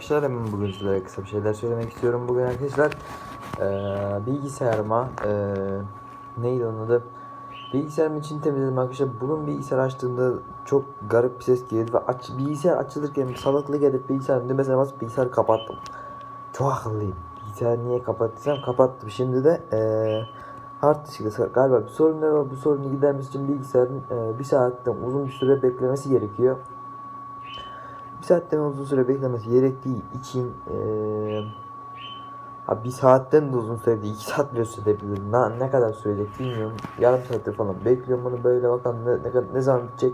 arkadaşlar hemen bugün sizlere kısa bir şeyler söylemek istiyorum. Bugün arkadaşlar eee bilgisayarıma eee neydi onun adı? Bilgisayarım için temizledim arkadaşlar. Bugün bilgisayar açtığımda çok garip bir ses geldi ve aç, bilgisayar açılırken salaklı gelip bilgisayarın düğmesine basıp bilgisayarı kapattım. Çok akıllıyım. Bilgisayarı niye kapattıysam kapattım. Şimdi de eee hard diskte galiba bir sorun var. Bu sorunu gidermesi için bilgisayarın eee, bir saatten uzun bir süre beklemesi gerekiyor bir saatten uzun süre beklemesi gerektiği için ha bir saatten de uzun sürede iki saat bile sürebilir. Ne, ne kadar sürecek bilmiyorum. Yarım saattir falan bekliyorum bunu böyle bakalım ne, ne, ne zaman bitecek.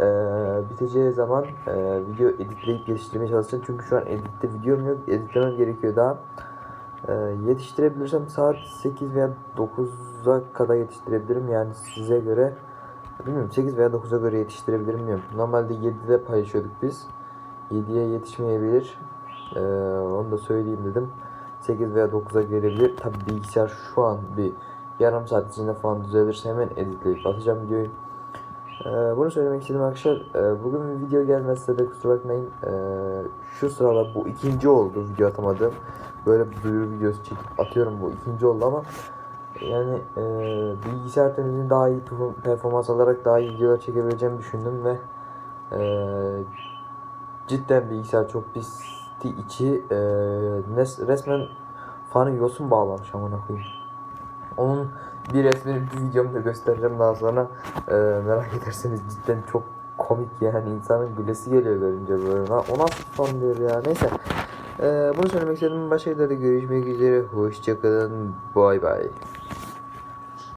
Eee biteceği zaman eee, video editleyip yetiştirmeye çalışacağım. Çünkü şu an editte videom yok. Editlemem gerekiyor daha. Eee, yetiştirebilirsem saat 8 veya 9'a kadar yetiştirebilirim. Yani size göre bilmiyorum 8 veya 9'a göre yetiştirebilirim bilmiyorum. Normalde 7'de paylaşıyorduk biz. 7'ye yetişmeyebilir. Ee, onu da söyleyeyim dedim. 8 veya 9'a gelebilir. Tabi bilgisayar şu an bir yarım saat içinde falan düzelirse hemen editleyip atacağım videoyu. Ee, bunu söylemek istedim arkadaşlar. Ee, bugün bir video gelmezse de kusura bakmayın. Ee, şu sıralar bu ikinci oldu video atamadığım. Böyle bir duyuru videosu çekip atıyorum bu ikinci oldu ama yani e, bilgisayar temizliğini daha iyi perform- performans alarak daha iyi videolar çekebileceğimi düşündüm ve e, cidden bilgisayar çok pisti içi e, resmen fanı yosun bağlamış amına koyayım. Onun bir resmini bir videomda göstereceğim daha sonra e, merak ederseniz cidden çok komik yani insanın gülesi geliyor görünce böyle. O nasıl fan diyor ya neyse. E, bunu söylemek istedim. Başka videoda görüşmek üzere. Hoşçakalın. Bay bay.